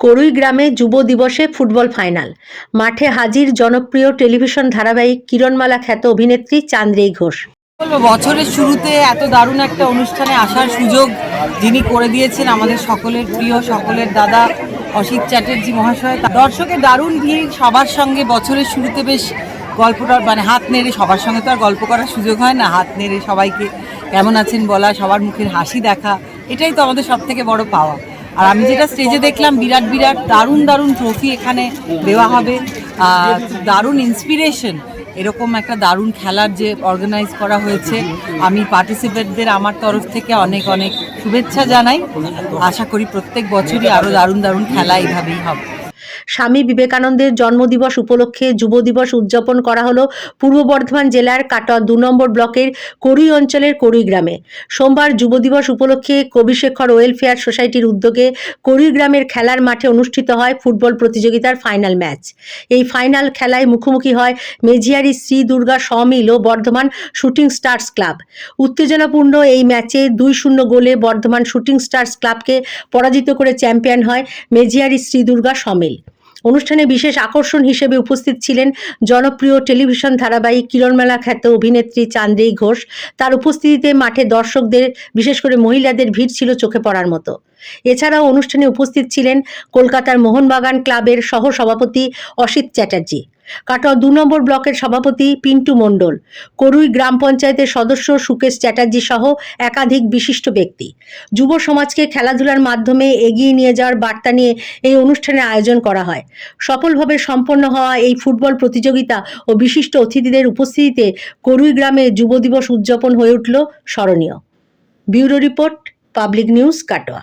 করুই গ্রামে যুব দিবসে ফুটবল ফাইনাল। মাঠে হাজির জনপ্রিয় টেলিভিশন ধারাবাহিক কিরণমালা খ্যাত অভিনেত্রী চান্দ্রেই ঘোষ। বছরের শুরুতে এত দারুণ একটা অনুষ্ঠানে আসার সুযোগ যিনি করে দিয়েছেন আমাদের সকলের প্রিয়, সকলের দাদা অসিত চ্যাটার্জি মহাশয়। দর্শকের দারুণ ভিড়, সবার সঙ্গে বছরের শুরুতে বেশ গল্পটা মানে হাত নেড়ে সবার সঙ্গে তো আর গল্প করার সুযোগ হয় না। হাত নেড়ে সবাইকে কেমন আছেন বলা, সবার মুখের হাসি দেখা, এটাই তো আমাদের সব থেকে বড় পাওয়া। আর আমি যেটা স্টেজে দেখলাম, বিরাট বিরাট, দারুণ দারুণ ট্রফি এখানে দেওয়া হবে। দারুণ ইন্সপিরেশন এরকম একটা দারুণ খেলার যে অর্গানাইজ করা হয়েছে। আমি পার্টিসিপেটদের আমার তরফ থেকে অনেক অনেক শুভেচ্ছা জানাই। আশা করি প্রত্যেক বছরই আরও দারুণ দারুণ খেলা এইভাবেই হবে। স্বামী বিবেকানন্দের জন্মদিবস উপলক্ষে যুব দিবস উদযাপন করা হলো পূর্ব বর্ধমান জেলার কাটোয়া দু নম্বর ব্লকের করুই অঞ্চলের করুই গ্রামে। সোমবার যুব দিবস উপলক্ষে কবিশেখর ওয়েলফেয়ার সোসাইটির উদ্যোগে করুই গ্রামের খেলার মাঠে অনুষ্ঠিত হয় ফুটবল প্রতিযোগিতার ফাইনাল ম্যাচ। এই ফাইনাল খেলায় মুখোমুখি হয় মেঝিয়ারি শ্রী দুর্গা সমিল ও বর্ধমান শুটিং স্টার্স ক্লাব। উত্তেজনাপূর্ণ এই ম্যাচে দুই শূন্য গোলে বর্ধমান শুটিং স্টার্স ক্লাবকে পরাজিত করে চ্যাম্পিয়ন হয় মেঝিয়ারি শ্রী দুর্গা সমিল অনুষ্ঠানে বিশেষ আকর্ষণ হিসেবে উপস্থিত ছিলেন জনপ্রিয় টেলিভিশন ধারাবাহিক কিরণমেলা খ্যাত অভিনেত্রী চান্দ্রেই ঘোষ। তার উপস্থিতিতে মাঠে দর্শকদের, বিশেষ করে মহিলাদের ভিড় ছিল চোখে পড়ার মতো। এছাড়াও অনুষ্ঠানে উপস্থিত ছিলেন কলকাতার মোহনবাগান ক্লাবের সহ সভাপতি অসিত চ্যাটার্জি। কাটোয়া দু নম্বর ব্লকের সভাপতি পিন্টু মণ্ডল, করুই গ্রাম পঞ্চায়েতের সদস্য সুকেশ চ্যাটার্জি সহ একাধিক বিশিষ্ট ব্যক্তি। যুব সমাজকে খেলাধুলার মাধ্যমে এগিয়ে নিয়ে যাওয়ার বার্তা নিয়ে এই অনুষ্ঠানের আয়োজন করা হয়। সফলভাবে সম্পন্ন হওয়া এই ফুটবল প্রতিযোগিতা ও বিশিষ্ট অতিথিদের উপস্থিতিতে করুই গ্রামে যুব দিবস উদযাপন হয়ে উঠল স্মরণীয়। Bureau report, public news, Katwa.